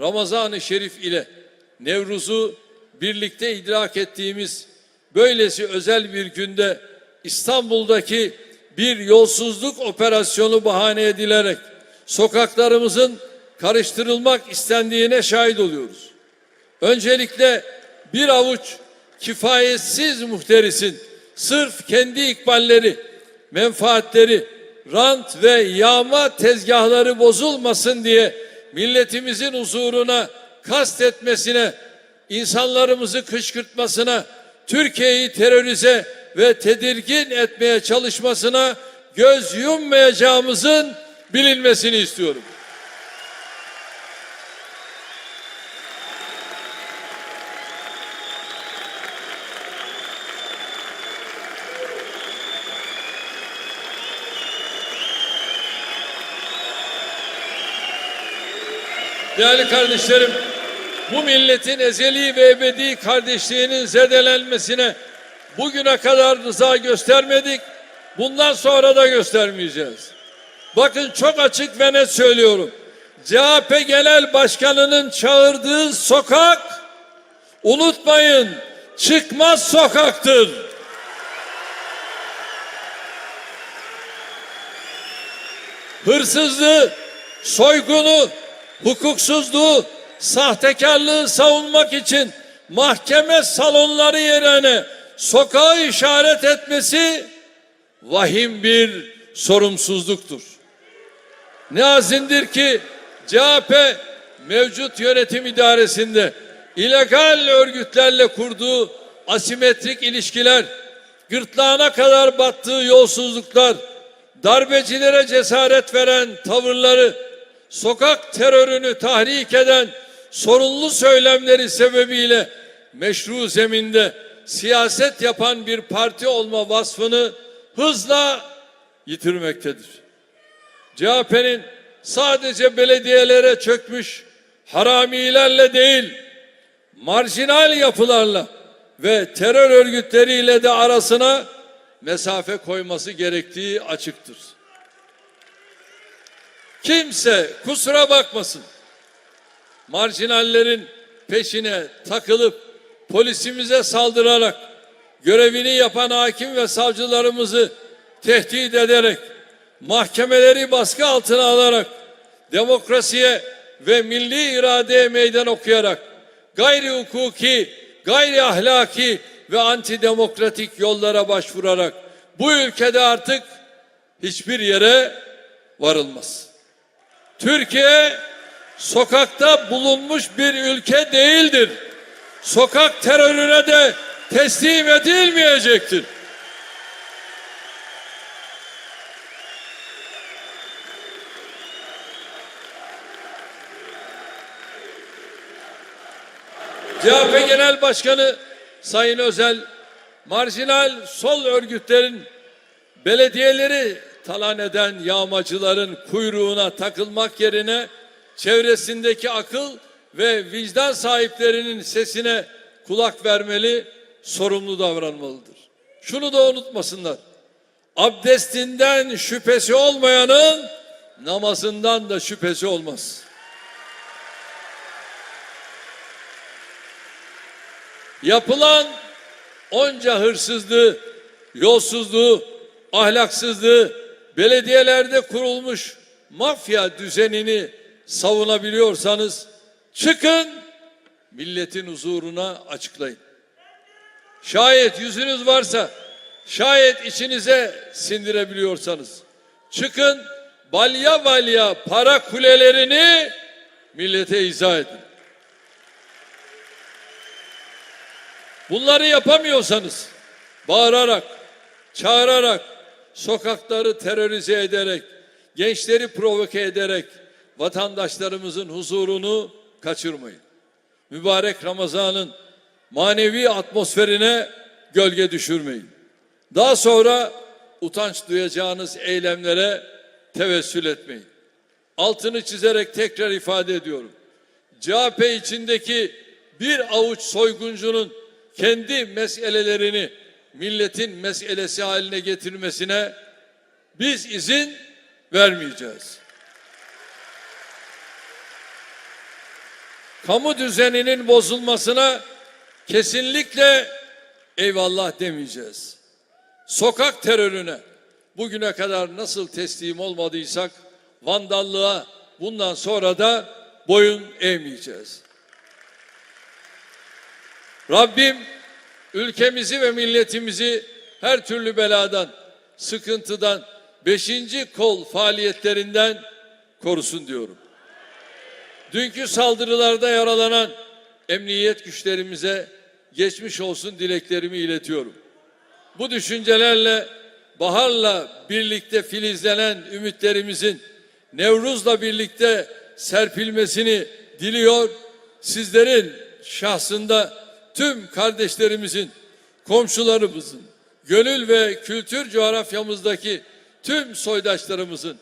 Ramazan-ı Şerif ile Nevruz'u birlikte idrak ettiğimiz böylesi özel bir günde İstanbul'daki bir yolsuzluk operasyonu bahane edilerek sokaklarımızın karıştırılmak istendiğine şahit oluyoruz. Öncelikle bir avuç kifayetsiz muhterisin sırf kendi ikballeri, menfaatleri, rant ve yağma tezgahları bozulmasın diye milletimizin huzuruna kastetmesine, insanlarımızı kışkırtmasına, Türkiye'yi terörize ve tedirgin etmeye çalışmasına göz yummayacağımızın bilinmesini istiyorum. Değerli kardeşlerim, bu milletin ezeli ve ebedi kardeşliğinin zedelenmesine bugüne kadar rıza göstermedik, bundan sonra da göstermeyeceğiz. Bakın çok açık ve net söylüyorum. CHP Genel Başkanı'nın çağırdığı sokak, unutmayın, çıkmaz sokaktır. Hırsızlığı, soygunu, hukuksuzluğu, sahtekarlığı savunmak için mahkeme salonları yerine sokağı işaret etmesi vahim bir sorumsuzluktur. Ne azindir ki CHP mevcut yönetim idaresinde illegal örgütlerle kurduğu asimetrik ilişkiler, gırtlağına kadar battığı yolsuzluklar, darbecilere cesaret veren tavırları, sokak terörünü tahrik eden sorunlu söylemleri sebebiyle meşru zeminde siyaset yapan bir parti olma vasfını hızla yitirmektedir. CHP'nin sadece belediyelere çökmüş haramilerle değil, marjinal yapılarla ve terör örgütleriyle de arasına mesafe koyması gerektiği açıktır. Kimse kusura bakmasın. Marjinallerin peşine takılıp polisimize saldırarak görevini yapan hakim ve savcılarımızı tehdit ederek mahkemeleri baskı altına alarak demokrasiye ve milli iradeye meydan okuyarak gayri hukuki, gayri ahlaki ve antidemokratik yollara başvurarak bu ülkede artık hiçbir yere varılmaz. Türkiye sokakta bulunmuş bir ülke değildir. Sokak terörüne de teslim edilmeyecektir. CHP Genel Başkanı Sayın Özel, marjinal sol örgütlerin belediyeleri talan eden yağmacıların kuyruğuna takılmak yerine çevresindeki akıl ve vicdan sahiplerinin sesine kulak vermeli, sorumlu davranmalıdır. Şunu da unutmasınlar. Abdestinden şüphesi olmayanın namazından da şüphesi olmaz. Yapılan onca hırsızlığı, yolsuzluğu, ahlaksızlığı, belediyelerde kurulmuş mafya düzenini savunabiliyorsanız çıkın milletin huzuruna açıklayın. Şayet yüzünüz varsa, şayet içinize sindirebiliyorsanız çıkın balya balya para kulelerini millete izah edin. Bunları yapamıyorsanız bağırarak, çağırarak, sokakları terörize ederek, gençleri provoke ederek vatandaşlarımızın huzurunu kaçırmayın. Mübarek Ramazan'ın manevi atmosferine gölge düşürmeyin. Daha sonra utanç duyacağınız eylemlere tevessül etmeyin. Altını çizerek tekrar ifade ediyorum. CHP içindeki bir avuç soyguncunun kendi meselelerini milletin meselesi haline getirmesine biz izin vermeyeceğiz. kamu düzeninin bozulmasına kesinlikle eyvallah demeyeceğiz. Sokak terörüne bugüne kadar nasıl teslim olmadıysak vandallığa bundan sonra da boyun eğmeyeceğiz. Rabbim ülkemizi ve milletimizi her türlü beladan, sıkıntıdan, beşinci kol faaliyetlerinden korusun diyorum. Dünkü saldırılarda yaralanan emniyet güçlerimize geçmiş olsun dileklerimi iletiyorum. Bu düşüncelerle baharla birlikte filizlenen ümitlerimizin Nevruz'la birlikte serpilmesini diliyor. Sizlerin şahsında tüm kardeşlerimizin, komşularımızın, gönül ve kültür coğrafyamızdaki tüm soydaşlarımızın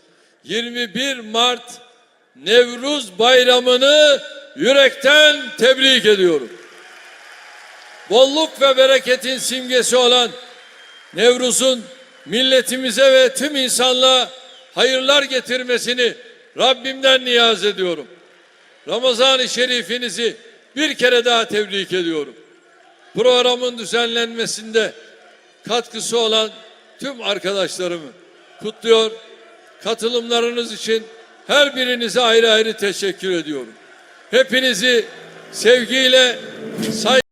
21 Mart Nevruz Bayramı'nı yürekten tebrik ediyorum. Bolluk ve bereketin simgesi olan Nevruz'un milletimize ve tüm insanlığa hayırlar getirmesini Rabbimden niyaz ediyorum. Ramazan-ı Şerifinizi bir kere daha tebrik ediyorum. Programın düzenlenmesinde katkısı olan tüm arkadaşlarımı kutluyor. Katılımlarınız için her birinize ayrı ayrı teşekkür ediyorum. Hepinizi sevgiyle, saygıyla